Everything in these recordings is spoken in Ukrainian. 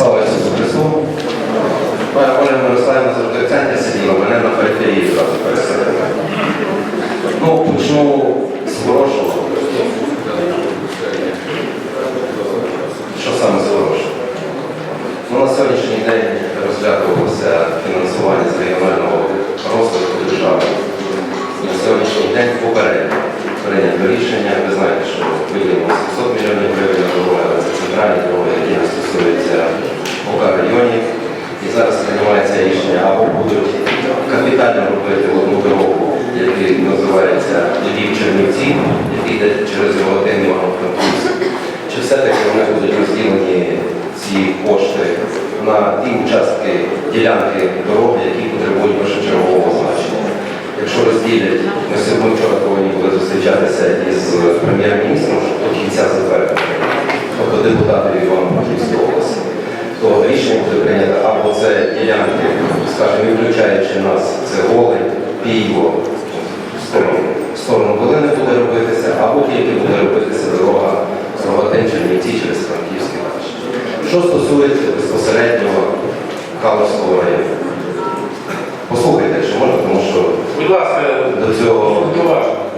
Слава Ісусу Христу. Моя Оля Мирославівна завжди центрі сиділа, мене на периферії зразу переселили. Ну, почну з хорошого. Що саме з хорошого? Ну, на сьогоднішній день розглядувалося фінансування з регіонального розвитку держави. На сьогоднішній день попередньо прийнято рішення. Ви знаєте, що виділено 700 мільйонів гривень на дороги, це центральні дороги, які не стосуються ОК районів. І зараз приймається рішення або будуть капітально робити одну дорогу, яка називається Львів-Чернівці, який йде через Рогатин Івано-Франківськ. Чи все-таки вони будуть розділені ці кошти на ті участки ділянки дороги, які потребують першочергового значення? Якщо розділять, ми сьогодні вчора повинні були зустрічатися із прем'єр-міністром, щоб до кінця затвердити, тобто депутатів Івано-Франківської області, то рішення буде прийнято або це ділянки, скажімо, і включаючи нас, це Голий, Піво, в сторону, в сторону Волини буде робитися, або тільки буде робитися дорога з Рогатин Чернівці через Франківський наш. Що стосується безпосередньо Каловського району. Послухайте, якщо можна, тому що Будь ласка, до цього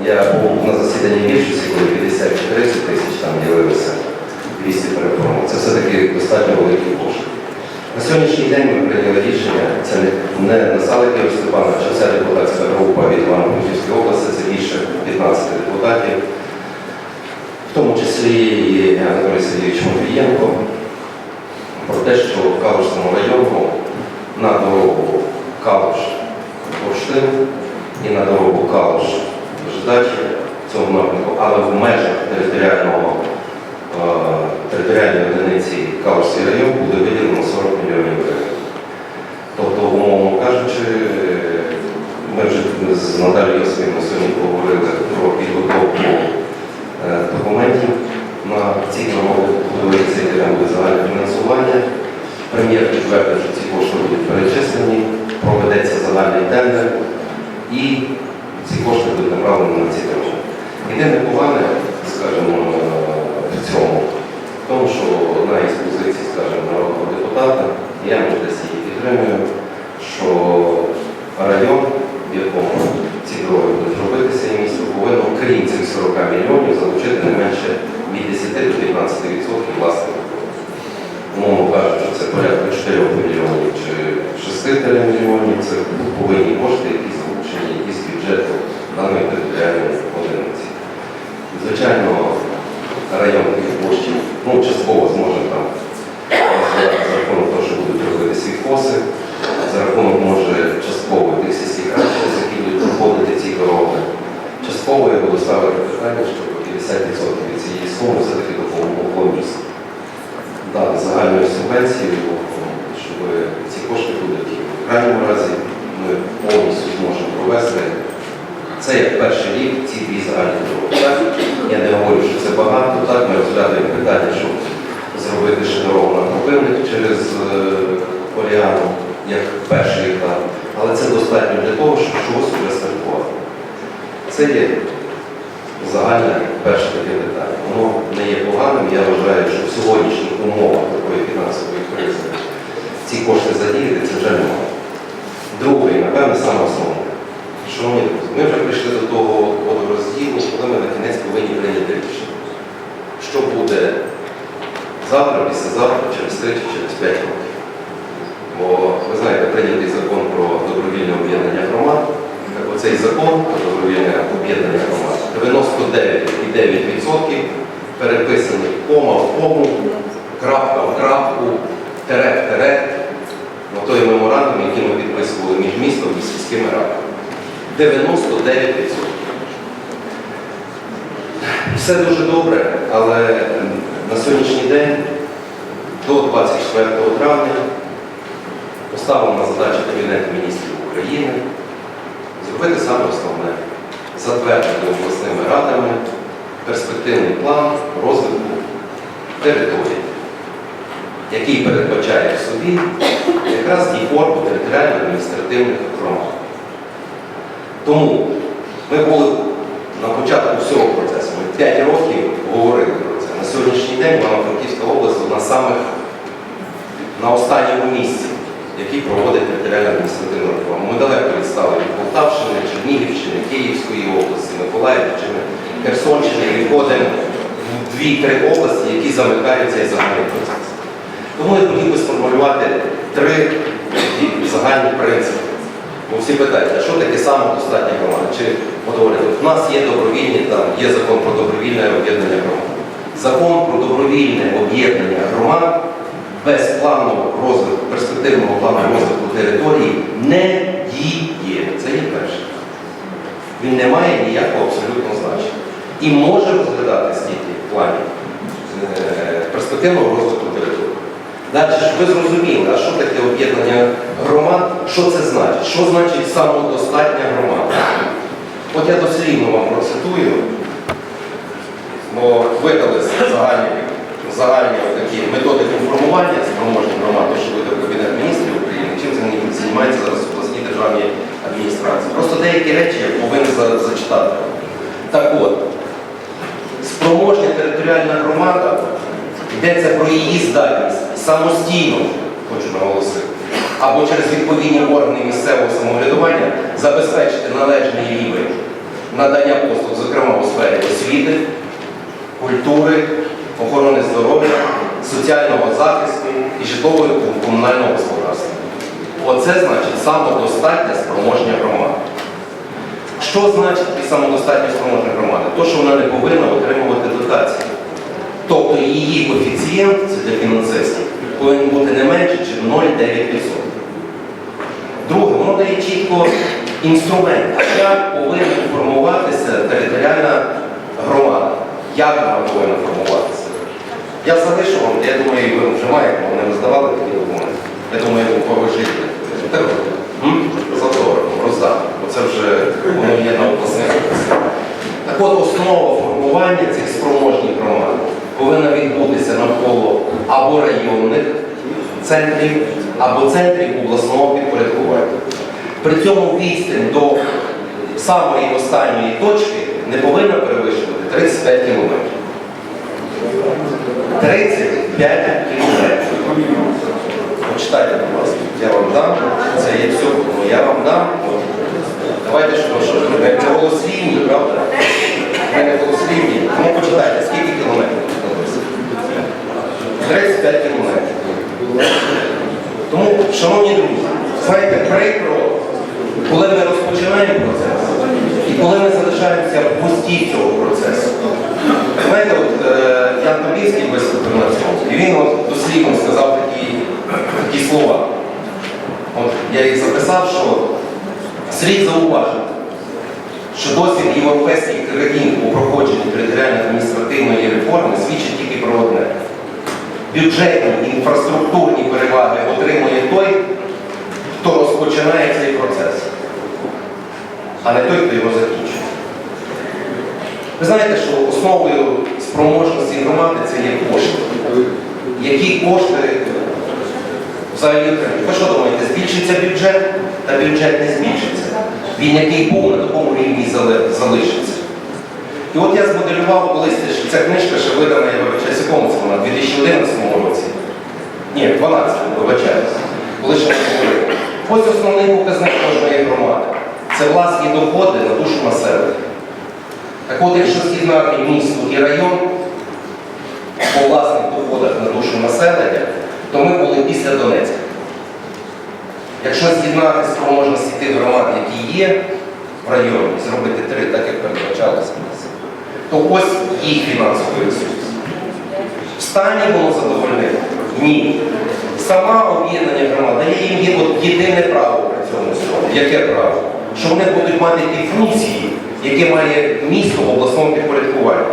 я був на засіданні більшості, коли 50 чи 30 тисяч там ділилися 200 переформ. Це все-таки достатньо великі кошти. На сьогоднішній день ми прийняли рішення, це не, Насалик Ігор Степанович, а вся депутатська група від Івано-Франківської області, це більше 15 депутатів, в тому числі і Анатолій Сергійович Матвієнко, про те, що в Калужському району на дорогу Калуш Бурштин і на дорогу Калуш Ждачі в цьому напрямку, але в межах територіального е, територіальної одиниці Калужський район буде виділено 40 мільйонів гривень. Тобто, умовно кажучи, ми вже з Наталією Йосипівною сьогодні поговорили про підготовку е, документів на ці дороги, там буде загальне фінансування. Прем'єр підтвердив, що ці кошти будуть перечислені, проведеться загальний тендер і ці кошти будуть направлені на ці дороги. Єдине погане, скажімо, е, в цьому, в тому, що одна із позицій, скажімо, народного депутата, я може десь її підтримую, що район, в якому ці дороги будуть робитися, і місто повинно, крім цих 40 мільйонів, залучити не менше від 10 до 15% власних доходів. Умовно кажучи, що це порядка 4 мільйонів чи 6 мільйонів, це повинні кошти, які залучені із бюджету даної територіальної одиниці. Звичайно, район таких коштів, ну, частково зможе там за, за рахунок того, що будуть робити світлоси, за рахунок може частково тих сільських радів, які будуть проходити ці дороги. Частково я буду ставити питання, щоб 50% від цієї суми все-таки допомогло місту. Дати загальною субвенцією, щоб ці кошти будуть в крайньому разі ми повністю зможемо провести. Це як перший рік ці дві загальні дороги. Так? Я не говорю, що це багато, так ми розглядаємо питання, щоб зробити ще дорогу на Кропивник через е, Оріану, як перший етап. Але це достатньо для того, щоб чогось вже стартувати. Це є загальне перше таке питання. Воно не є поганим. Я вважаю, що в сьогоднішніх умовах такої фінансової кризи ці кошти задіяти це вже немає. Другий, напевне, саме основне. Шановні друзі, ми вже прийшли до того водорозділу, коли ми на кінець повинні прийняти рішення. Що буде завтра, післязавтра, через 3 чи через 5 років. Бо ви знаєте, прийнятий закон про добровільне об'єднання громад. Оцей закон про об'єднання громад 99,9% переписаний кома в кому, крапка в крапку, тере в тере, на той меморандум, який ми підписували між містом і сільськими радами. 99%. Все дуже добре, але на сьогоднішній день до 24 травня поставлена задача Кабінету міністрів України зробити саме основне затвердити обласними радами перспективний план розвитку території, який передбачає в собі якраз і форму територіально-адміністративних громад. Тому ми були на початку всього процесу, ми 5 років говорили про це. На сьогоднішній день Івано-Франківська область з самих на останньому місці, який проводить територіальна адміністративна реформа. Ми далеко відстали від Полтавщини, Чернігівщини, Київської області, Миколаївщини, Херсонщини і входимо в дві-три області, які замикають цей загальний процес. Тому я хотів би сформулювати три загальні принципи. Бо всі питають, а що таке самодостатня громада? Чи от говорять, в нас є добровільні, там є закон про добровільне об'єднання громад. Закон про добровільне об'єднання громад без плану розвитку, перспективного плану розвитку території не діє. Це є перше. Він не має ніякого абсолютного значення. І може розглядатись тільки в плані е, перспективного розвитку території. Далі, щоб ви зрозуміли, а що таке об'єднання громад, що це значить? Що значить самодостатня громада? От я дослівно вам процитую, бо видали загальні, загальні такі методики формування спроможних громад, то, що видав Кабінет міністрів України, чим займається зараз обласні державні адміністрації. Просто деякі речі я повинен за- зачитати. Так от, спроможна територіальна громада йдеться про її здатність самостійно, хочу наголосити, або через відповідні органи місцевого самоврядування забезпечити належний рівень надання послуг, зокрема у сфері освіти, культури, здоров'я, соціального захисту і житлового і комунального господарства. Оце значить самодостатня спроможня громада. Що значить і самодостатня спроможна громада? То, що вона не повинна отримувати дотації. Тобто її коефіцієнт, це для фінансистів, повинен бути не менше, ніж 0,9%. Друге, воно дає чітко інструмент, як повинна формуватися територіальна громада. Як вона повинна формуватися? Я залишу вам, я думаю, ви вже маєте, вони роздавали такі документи. Я думаю, ви поважите. Так, м? за дорого, роздати. Оце вже воно є на обласних. Так от основа формування цих спроможних громад повинна відбутися навколо або районних центрів, або центрів обласного підпорядкування. При цьому відстань до самої останньої точки не повинна перевищувати 35 кілометрів. 35 кілометрів. Почитайте, будь ласка, я вам дам. Це є все, я вам дам. Давайте що, що ж, ми не голослівні, правда? Ми не голослівні. Тому почитайте, скільки кілометрів тут 35 кілометрів. Тому, шановні друзі, знаєте, прикро, коли ми розпочинаємо процес і коли ми залишаємося в пусті цього процесу. Тобільський виступив на цьому, і він от дослівно сказав такі, такі слова. От я їх записав, що слід зауважити, що досвід європейських країн у проходженні територіально-адміністративної реформи свідчить тільки про одне. Бюджетні інфраструктурні переваги отримує той, хто розпочинає цей процес, а не той, хто його закінчує. Ви знаєте, що основою спроможності громади це є кошти. Які кошти взагалі? Ви що думаєте, збільшиться бюджет? Та бюджет не збільшиться. Він який був на такому рівні залишиться. І от я змоделював колись ця книжка ще видана, я це вона, в 2011 році. Ні, в 12 вибачаюсь. Коли ще. Ось основний показник кожної громади. Це власні доходи на душу населення. Так от, якщо з'єднати місто і район по власних доходах на душу населення, то ми були після Донецька. Якщо з'єднати спроможності тих громад, які є в районі, зробити три, так як передбачалося, то ось їх фінансовий ресурс. В стані було задовольнити? Ні. Сама об'єднання громад дає їм єдине право при цьому всьому. Яке право? Що вони будуть мати ті функції, які має місто в обласному підпорядкуванні.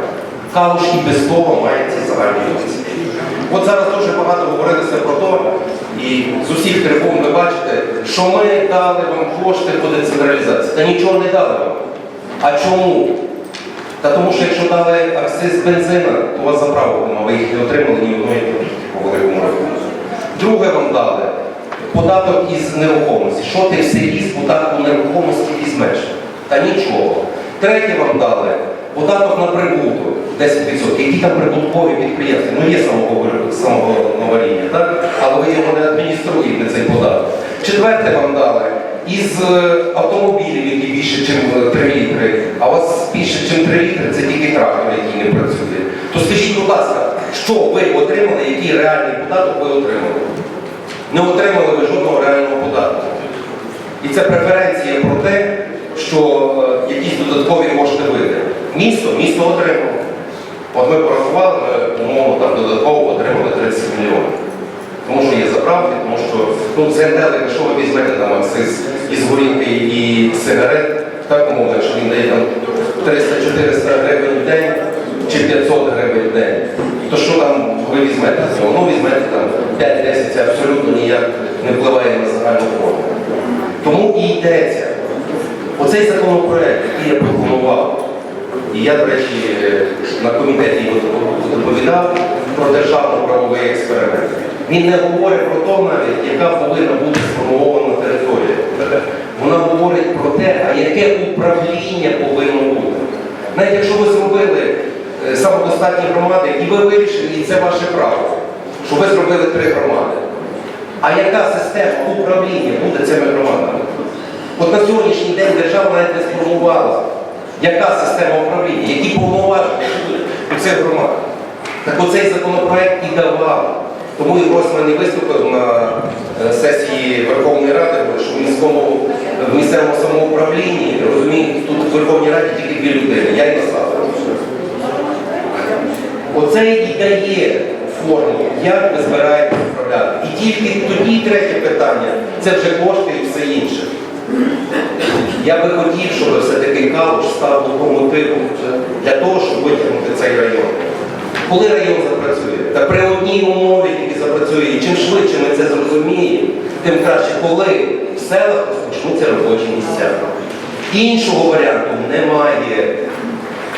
Калуш і без того має ці загальні функції. От зараз дуже багато говорилося про те, і з усіх трибун ви бачите, що ми дали вам кошти по децентралізації. Та нічого не дали вам. А чому? Та тому що якщо дали акциз бензина, то вас заправок нема, ви їх не отримали ні одної по великому рахунку. Друге вам дали податок із нерухомості. Що ти в селі з податку нерухомості візьмеш? Та нічого. Третє вам дали податок на прибуток. 10%. Які там прибуткові підприємства? Ну є самого, самого рівня, так? але ви його не адмініструєте, цей податок. Четверте вам дали із е, автомобілів, які більше, ніж 3 літри, а у вас більше, ніж 3 літри, це тільки трактор, який не працює. То скажіть, будь ласка, що ви отримали, який реальний податок ви отримали? Не отримали ви жодного реального податку. І це преференція про те, що е, якісь додаткові кошти вийде. Місто, місто отримало. От ми порахували, ми, умовно, там додатково отримали 30 мільйонів. Тому що є заправки, тому що ну, з генделика, що ви візьмете там акциз із горілки і сигарет, так умовно, якщо він дає там 300-400 гривень в день чи 500 гривень в день, то що там ви візьмете з цього? Ну візьмете там 5-10, це абсолютно ніяк не впливає на загальну форму. Тому і йдеться. Оцей законопроект, який я пропонував, і я, до речі, на комітеті його доповідав про державно-правовий експеримент. Він не говорить про те навіть, яка повинна бути сформована територія. Вона говорить про те, а яке управління повинно бути. Навіть якщо ви зробили е, самодостатні громади, і ви вирішили, і це ваше право, що ви зробили три громади. А яка система управління буде цими громадами? От на сьогоднішній день держава навіть не сформувала, яка система управління, які повноваження у цих громадах. Так оцей законопроект і давав. Тому і Гройсман і виступив на е, сесії Верховної Ради, що в міському в місцевому самоуправлінні, розумієте, тут в Верховній Раді тільки дві людини, я і Наслав. Оце і дає форму, як ви збираєтесь управляти. І тільки тоді третє питання це вже кошти і все інше. Я би хотів, щоб все-таки Калуш став локомотивом для того, щоб витягнути цей район. Коли район запрацює? Та при одній умові тільки запрацює, і чим швидше ми це зрозуміємо, тим краще, коли в селах розпочнуться робочі місця. Іншого варіанту немає.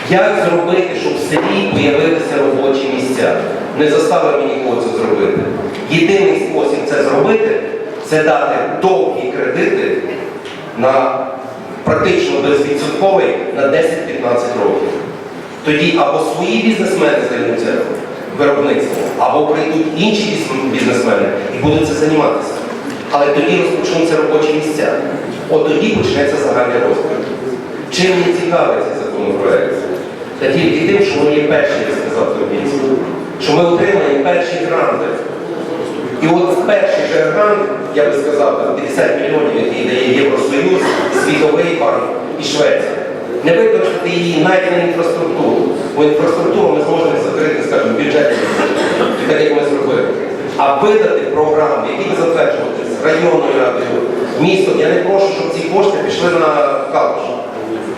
Як зробити, щоб в селі з'явилися робочі місця? Не заставили мені нікого це зробити. Єдиний спосіб це зробити це дати довгі кредити на практично безвідсотковий на 10-15 років. Тоді або свої бізнесмени займуться виробництвом, або прийдуть інші бізнесмени і будуть це займатися. Але тоді розпочнуться робочі місця. От тоді почнеться загальний розвиток. Чим не цікавий цей законопроект? Та тільки тим, що ми є перші, я сказав Тобінський, що ми отримаємо перші гранти. І от в перший же грант, я би сказав, 50 мільйонів, який дає Євросоюз, Світовий банк і Швеція. Не використати її навіть на інфраструктуру. Бо інфраструктуру ми зможемо закрити, скажімо, бюджетом, так як ми зробили. А видати програми, які ви затверджуєте з районною радою, містом, я не прошу, щоб ці кошти пішли на калуш.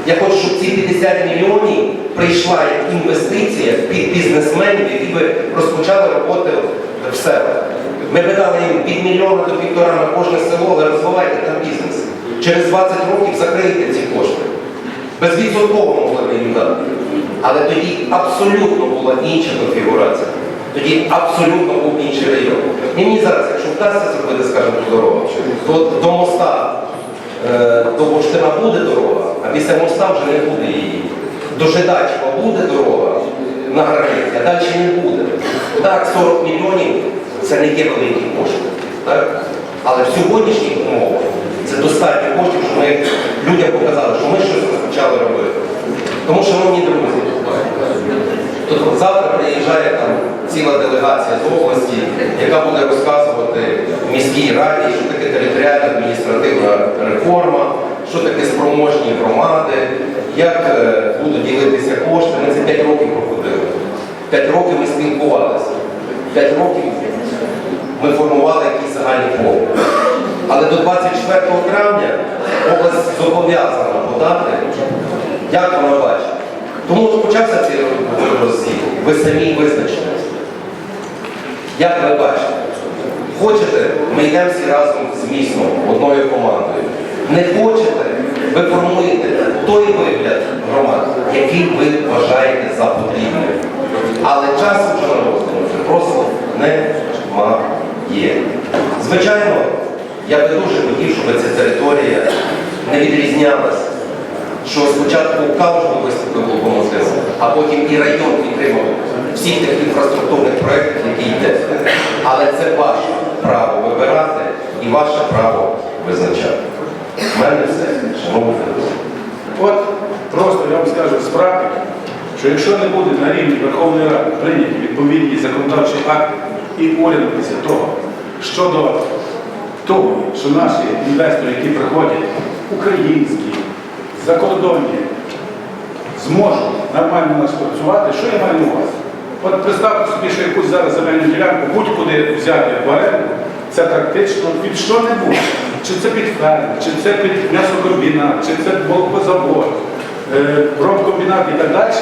Я хочу, щоб ці 50 мільйонів прийшла як інвестиція під бізнесменів, які би розпочали роботи в себе. Ми би дали їм від мільйона до півтора на кожне село, але розвивайте там бізнес. Через 20 років закриєте ці кошти. Безвідсотково могли їм дати. Але тоді абсолютно була інша конфігурація. Тоді абсолютно був інший район. І мені зараз, якщо вдасться зробити, скажімо, дорогу, то до моста е, до Бурштина буде дорога, а після моста вже не буде її. До Жидачева буде дорога на границі, а далі не буде. Так, 40 мільйонів це не є великі кошти. Так? Але в сьогоднішніх умовах це достатньо коштів, що ми людям показали, що ми щось розпочали робити. Тому, шановні друзі, Тут завтра приїжджає там ціла делегація з області, яка буде розказувати в міській раді, що таке територіальна адміністративна реформа, що таке спроможні громади, як е, будуть ділитися кошти. Ми це 5 років проходили. 5 років ми спілкувалися. 5 років ми формували якісь загальні форми. Але до 24 травня область зобов'язана подати, як вона бачить. Тому почався цей розділ, ви самі визначили. Як ви бачите? Хочете, ми йдемо всі разом з містом, одною командою. Не хочете, ви формуєте той вигляд громад, який ви вважаєте за потрібним. Але часу вже просто немає. Звичайно, я би дуже хотів, щоб ця територія не відрізнялася що спочатку Калужний виступив локомотивом, а потім і район підтримав всіх тих інфраструктурних проєктів, які йде. Але це ваше право вибирати і ваше право визначати. У мене все, шановні. От просто я вам скажу з практики, що якщо не буде на рівні Верховної Ради прийняті відповідні законодавчі акти і уряд після того щодо того, що наші інвестори, які приходять, українські, закордонні, зможуть нормально нас працювати, що я маю на увазі? От представте собі, що якусь зараз земельну ділянку будь-куди взяти в оренду, це практично під що-небудь. Чи це під ферму, чи це під м'ясокомбінат, чи це молокозавод, е, промкомбінат і так далі.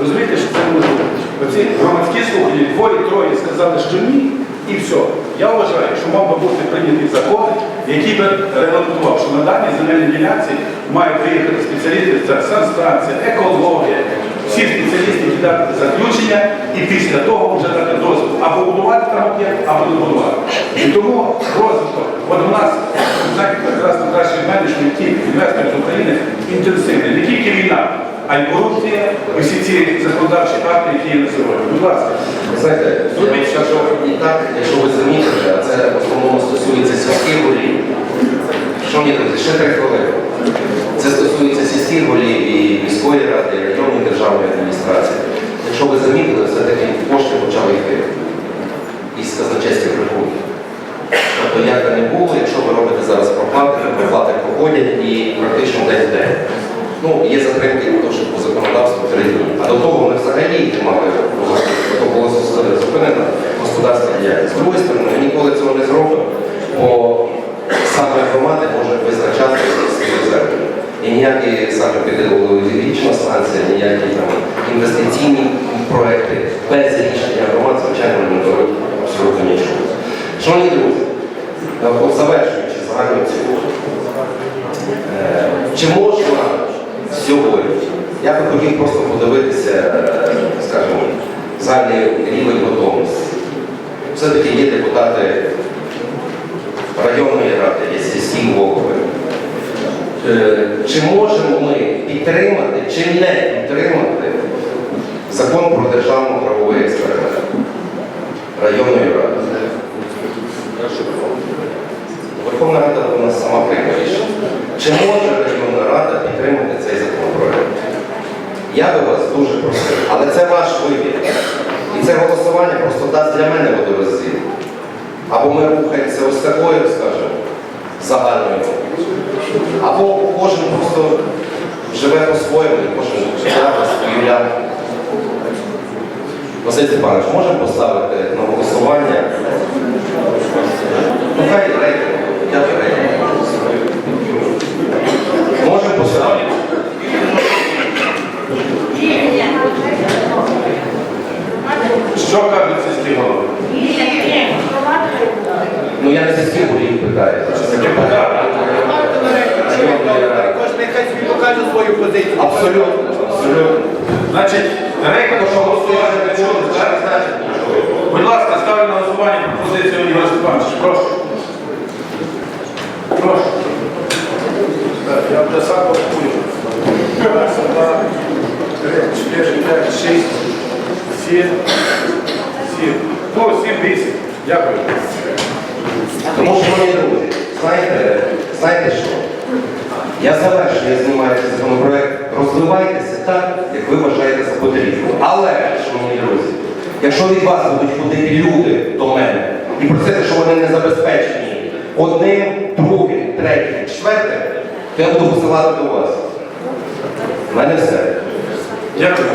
Розумієте, що це неможливо. Оці громадські слухання, двоє-троє сказали, що ні, і все. Я вважаю, що мав би бути прийнятий закон, який би регламентував, що на даній земельній ділянці мають приїхати спеціалісти це санстанція, екологія, всі спеціалісти які дати заключення і після того вже дати дозвіл або будувати там об'єкт, або не будувати. І тому розвиток, от у нас, знаєте, прекрасно краще від мене, що ті інвестори з України інтенсивні, не тільки війна, а й корупція, і всі ці законодавчі акти, які є на сьогодні. Будь ласка. Знаєте, вам скажу і так, якщо ви замітите, а це в основному стосується сільських голів. Шановні друзі, ще три хвилини. Стосується і міської ради, і районної державної адміністрації. Якщо ви замітили, все-таки кошти почали йти із казначейських рахунків. Тобто як би не було, якщо ви робите зараз проплати, то проплати проходять і практично день в день. Ну, є затримки, тому що по законодавству три. А до того вони взагалі не мали то було зупинена господарська діяльність. З другої сторони, ми ніколи цього не зробимо, саме громади можуть визначати свої землі. І ніякі саме підготовлювальна станція, ніякі там інвестиційні проекти без рішення громад, звичайно, не дають абсолютно нічого. Шановні друзі, е, завершуючи загальну цілу, Е, Чи можна сьогодні? Я би хотів просто подивитися, е, скажімо, загальний рівень готовності. Все-таки є депутати районної ради, є сільські голови. Е, Чи можемо ми підтримати чи не підтримати закон про державну правовий експеримент районної ради? Верховна Рада у нас сама прийме. Чи може районна рада підтримати цей законопроект? Я би вас дуже просив, але це ваш вибір. І це голосування просто дасть для мене водорозділ. Або ми рухаємося ось такою, Василь Степанович, можемо поставити на голосування? Ну, хай рейтинг, я би рейтинг. Можемо поставити? Що кажуть сільські голови? Ну я не сільських голів питаю. Це Депутати. Кожен нехай собі покаже свою позицію. Абсолютно, абсолютно. Значить, рейка що голосування не чули, Це так? не значить нічого. Будь ласка, ставлю на голосування пропозицію Ігор Степанович. Прошу. Прошу. Так, Я вже сам порахую. Раз, два, три, чотири, п'ять, шість, сім, сім. Ну, 7-8. Дякую. Тому що, мої друзі, знаєте, знаєте що? Я завершую, я знімаю цей. Розвивайтеся так, як ви вважаєте за потрібно. Але, шановні друзі, якщо від вас будуть ходити люди до мене і просити, що вони не забезпечені одним, другим, третім, четвертим, то я буду посилати до вас. У мене все. Дякую.